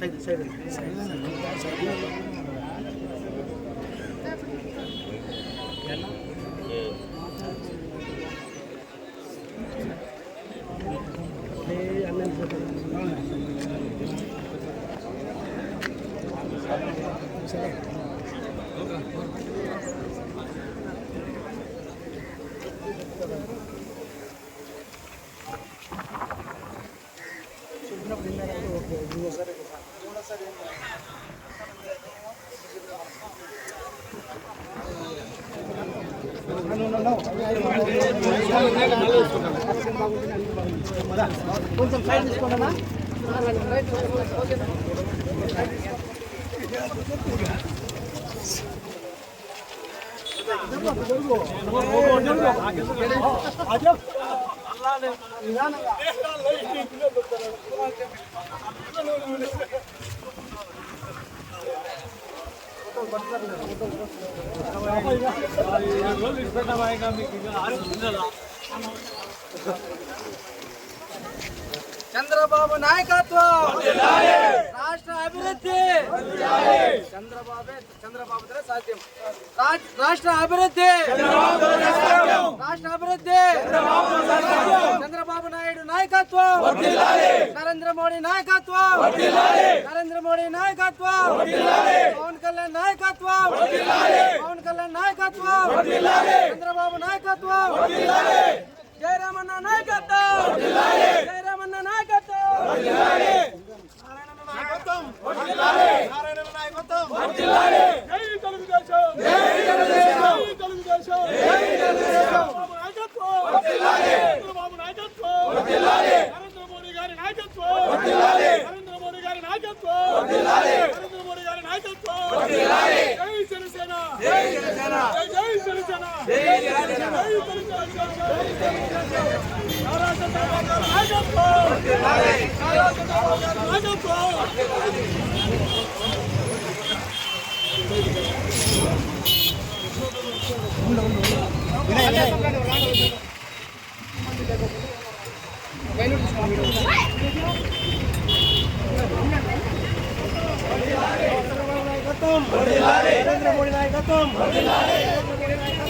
Side side Thank you. కొంచెం side తీసుకోండి ハハハハ。చంద్రబాబు నాయకత్వం! రాష్ట్ర అభివృద్ధి! చంద్రబాబు చంద్రబాబుతోనే సాధ్యం. రాష్ట్ర అభివృద్ధి! రాష్ట్ర అభివృద్ధి! చంద్రబాబు నాయుడు నాయకత్వం! నరేంద్ర మోడీ నాయకత్వం! నరేంద్ర మోడీ నాయకత్వం! పవన్ కళ్యాణ్ నాయకత్వం! పవన్ కళ్యాణ్ నాయకత్వం! చంద్రబాబు నాయకత్వం! జయరామన్న నాయకత్వం జయరామన్న నాయకత్వం నారాయణన్న నాయకత్వం నారాయణన్న నాయకత్వం జై జనసేన. జై తెలుగుదేశం నరేంద్ర మోడీ నాయకత్వం నరేంద్ర మోడీ నాయకత్వం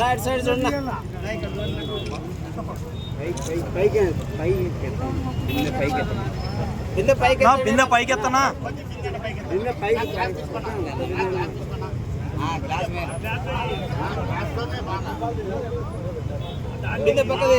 రైట్ సైడ్ చూడండి బిందె పైకి బిందె పైకెత్తనా బిందె పైకి బిందె పక్కదే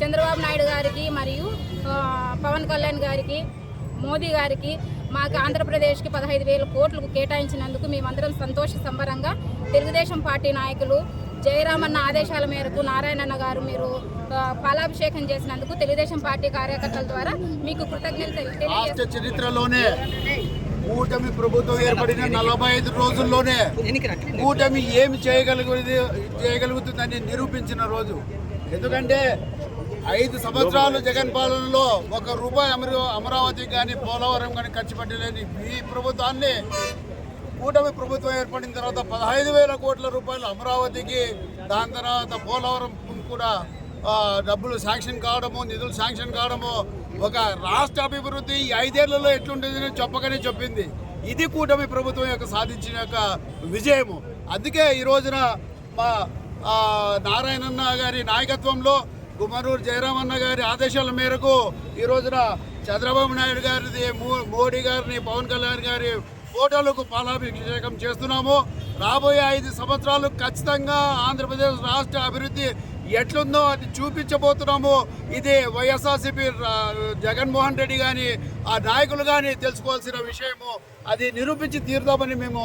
చంద్రబాబు నాయుడు గారికి మరియు పవన్ కళ్యాణ్ గారికి మోదీ గారికి మాకు ఆంధ్రప్రదేశ్కి పదహైదు వేల కోట్లు కేటాయించినందుకు మేమందరం సంతోష సంబరంగా తెలుగుదేశం పార్టీ నాయకులు జయరామన్న ఆదేశాల మేరకు నారాయణన్న గారు మీరు పాలాభిషేకం చేసినందుకు తెలుగుదేశం పార్టీ కార్యకర్తల ద్వారా మీకు కృతజ్ఞతలు చరిత్రలోనే కూటమి ప్రభుత్వం ఏర్పడిన నలభై ఐదు రోజుల్లోనే కూటమి ఏమి చేయగలుగుతుంది చేయగలుగుతుందని నిరూపించిన రోజు. ఎందుకంటే ఐదు సంవత్సరాలు జగన్ పాలనలో ఒక రూపాయి అమరు అమరావతి కానీ పోలవరం కానీ ఖర్చు పెట్టలేని ఈ ప్రభుత్వాన్ని కూటమి ప్రభుత్వం ఏర్పడిన తర్వాత పదహైదు వేల కోట్ల రూపాయలు అమరావతికి దాని తర్వాత పోలవరం కూడా డబ్బులు శాంక్షన్ కావడము నిధులు శాంక్షన్ కావడము ఒక రాష్ట్ర అభివృద్ధి ఈ ఐదేళ్ళలో ఎట్లుంటుందని చెప్పగానే చెప్పింది. ఇది కూటమి ప్రభుత్వం యొక్క సాధించిన యొక్క విజయము. అందుకే ఈ రోజున మా నారాయణన్న గారి నాయకత్వంలో గుమరూరు జయరామన్న గారి ఆదేశాల మేరకు ఈ రోజున చంద్రబాబు నాయుడు గారిది మో- మోడీ గారిని పవన్ కళ్యాణ్ గారి ఫోటోలకు పాలాభిషేకం చేస్తున్నాము. రాబోయే ఐదు సంవత్సరాలు ఖచ్చితంగా ఆంధ్రప్రదేశ్ రాష్ట్ర అభివృద్ధి ఎట్లుందో అది చూపించబోతున్నాము. ఇది వైఎస్ఆర్సీపీ జగన్మోహన్ రెడ్డి కానీ ఆ నాయకులు కానీ తెలుసుకోవాల్సిన విషయము అది నిరూపించి తీరుదామని మేము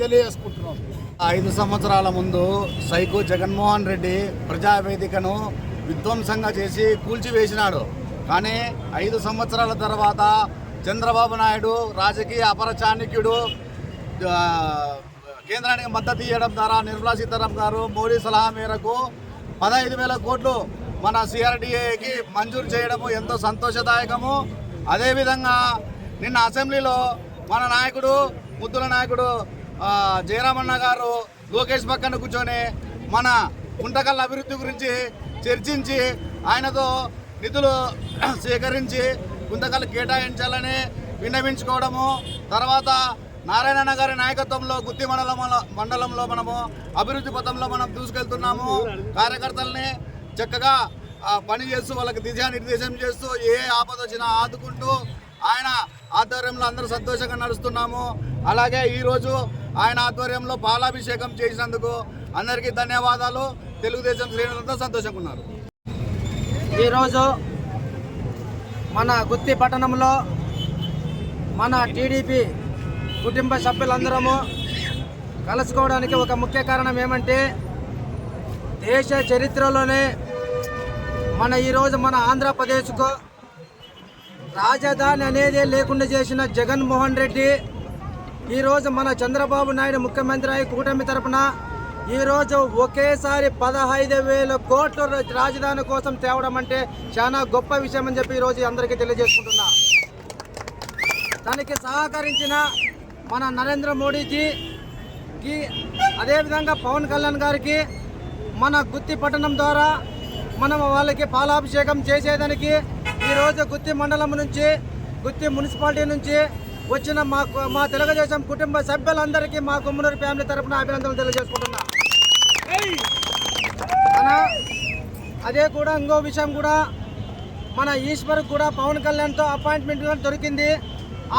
తెలియజేసుకుంటున్నాం ఐదు సంవత్సరాల ముందు సైకో జగన్మోహన్ రెడ్డి ప్రజావేదికను విధ్వంసంగా చేసి కూల్చివేసినాడు. కానీ ఐదు సంవత్సరాల తర్వాత చంద్రబాబు నాయుడు రాజకీయ అపర చాణక్యుడు కేంద్రానికి మద్దతు ఇవ్వడం ద్వారా నిర్మలా సీతారామన్ గారు మోడీ సలహా మేరకు పదహైదు వేల కోట్లు మన సిఆర్డిఏకి మంజూరు చేయడము ఎంతో సంతోషదాయకము. అదేవిధంగా నిన్న అసెంబ్లీలో మన నాయకుడు ముద్దుల నాయకుడు జయరామన్న గారు లోకేష్ పక్కన కూర్చొని మన గుంటకల్ అభివృద్ధి గురించి చర్చించి ఆయనతో నిధులు సేకరించి గుంతకలు కేటాయించాలని విన్నవించుకోవడము తర్వాత నారాయణ గారి నాయకత్వంలో గుత్తి మండలం మండలంలో మనము అభివృద్ధి పథంలో మనం దూసుకెళ్తున్నాము. కార్యకర్తల్ని చక్కగా పని చేస్తూ వాళ్ళకి దిశానిర్దేశం చేస్తూ ఏ ఆపద వచ్చినా ఆదుకుంటూ ఆయన ఆధ్వర్యంలో అందరూ సంతోషంగా నడుస్తున్నాము. అలాగే ఈరోజు ఆయన ఆధ్వర్యంలో పాలాభిషేకం చేసినందుకు అందరికీ ధన్యవాదాలు. తెలుగుదేశం శ్రేణులంతా సంతోషంగా ఉన్నారు ఈరోజు మన గుత్తి పట్టణంలో మన టీడీపీ కుటుంబ సభ్యులందరము కలుసుకోవడానికి ఒక ముఖ్య కారణం ఏమంటే దేశ చరిత్రలోనే మన ఈరోజు మన ఆంధ్రప్రదేశ్కు రాజధాని అనేది లేకుండా చేసిన జగన్మోహన్ రెడ్డి ఈరోజు మన చంద్రబాబు నాయుడు ముఖ్యమంత్రి అయి కూటమి తరపున ఈరోజు ఒకేసారి పదహైదు వేల కోట్లు రాజధాని కోసం తేవడం అంటే చాలా గొప్ప విషయం అని చెప్పి ఈరోజు అందరికీ తెలియజేసుకుంటున్నా. దానికి సహకరించిన మన నరేంద్ర మోడీజీకి అదేవిధంగా పవన్ కళ్యాణ్ గారికి మన గుత్తి పట్టణం ద్వారా మనం వాళ్ళకి పాలాభిషేకం చేసేదానికి ఈరోజు గుత్తి మండలం నుంచి గుత్తి మున్సిపాలిటీ నుంచి వచ్చిన మా మా తెలుగుదేశం కుటుంబ సభ్యులందరికీ మా కుమ్మనూరు ఫ్యామిలీ తరపున అభినందనలు తెలియజేసుకుంటున్నాను మన అదే కూడా ఇంకో విషయం కూడా మన ఈశ్వర్ కూడా పవన్ కళ్యాణ్తో అపాయింట్మెంట్ దొరికింది.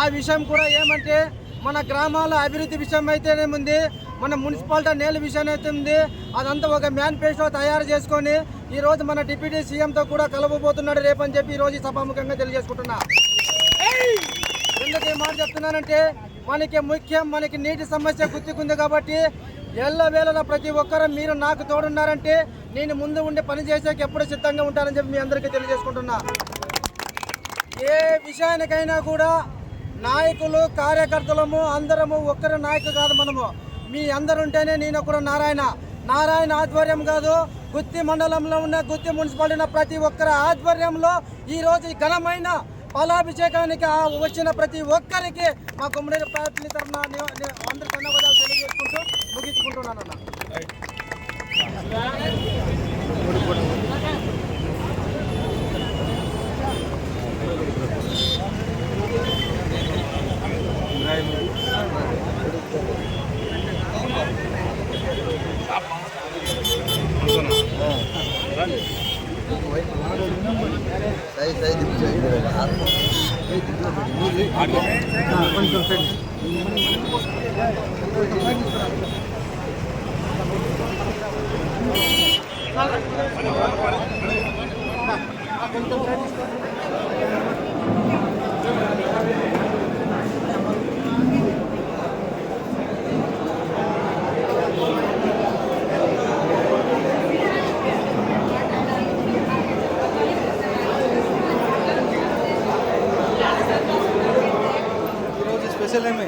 ఆ విషయం కూడా ఏమంటే మన గ్రామాల అభివృద్ధి విషయం అయితేనేముంది మన మున్సిపాలిటీ నేల విషయం అయితే ఉంది. అదంతా ఒక మేనిఫెస్టో తయారు చేసుకొని ఈరోజు మన డిప్యూటీ సీఎంతో కూడా కలవబోతున్నాడు రేపని చెప్పి ఈ రోజు సభాముఖంగా తెలియజేసుకుంటున్నా. ఎందుకు మాట చెప్తున్నానంటే మనకి ముఖ్యం మనకి నీటి సమస్య గుర్తుకుంది కాబట్టి ఎల్ల వేళలో ప్రతి ఒక్కరూ మీరు నాకు తోడున్నారంటే నేను ముందు ఉండి పని చేసేకి ఎప్పుడు సిద్ధంగా ఉంటానని చెప్పి మీ అందరికీ తెలియజేసుకుంటున్నా. ఏ విషయానికైనా కూడా నాయకులు కార్యకర్తలము అందరము ఒక్కరి నాయకులు కాదు మనము. మీ అందరు ఉంటేనే నేను కూడా నారాయణ. నారాయణ ఆధ్వర్యం కాదు గుత్తి మండలంలో ఉన్న గుత్తి మున్సిపాలిటీ ప్రతి ఒక్కరి ఆధ్వర్యంలో ఈరోజు ఈ ఘనమైన పాలాభిషేకానికి వచ్చిన ప్రతి ఒక్కరికి మా కుమ్మడి పార్టీ తరఫున అందరి ధన్యవాదాలు తెలియజేసుకుంటూ ముగించుకుంటున్నాను అన్న ఈరోజు స్పెషల్ ఏమి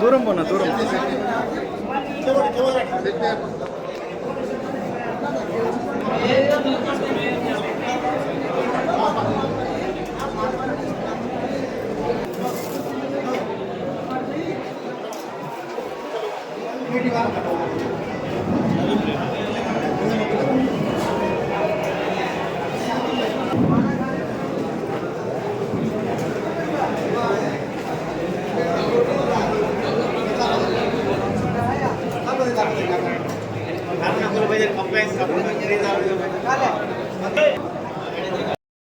దూరం పోనా దూరం మీటింగ్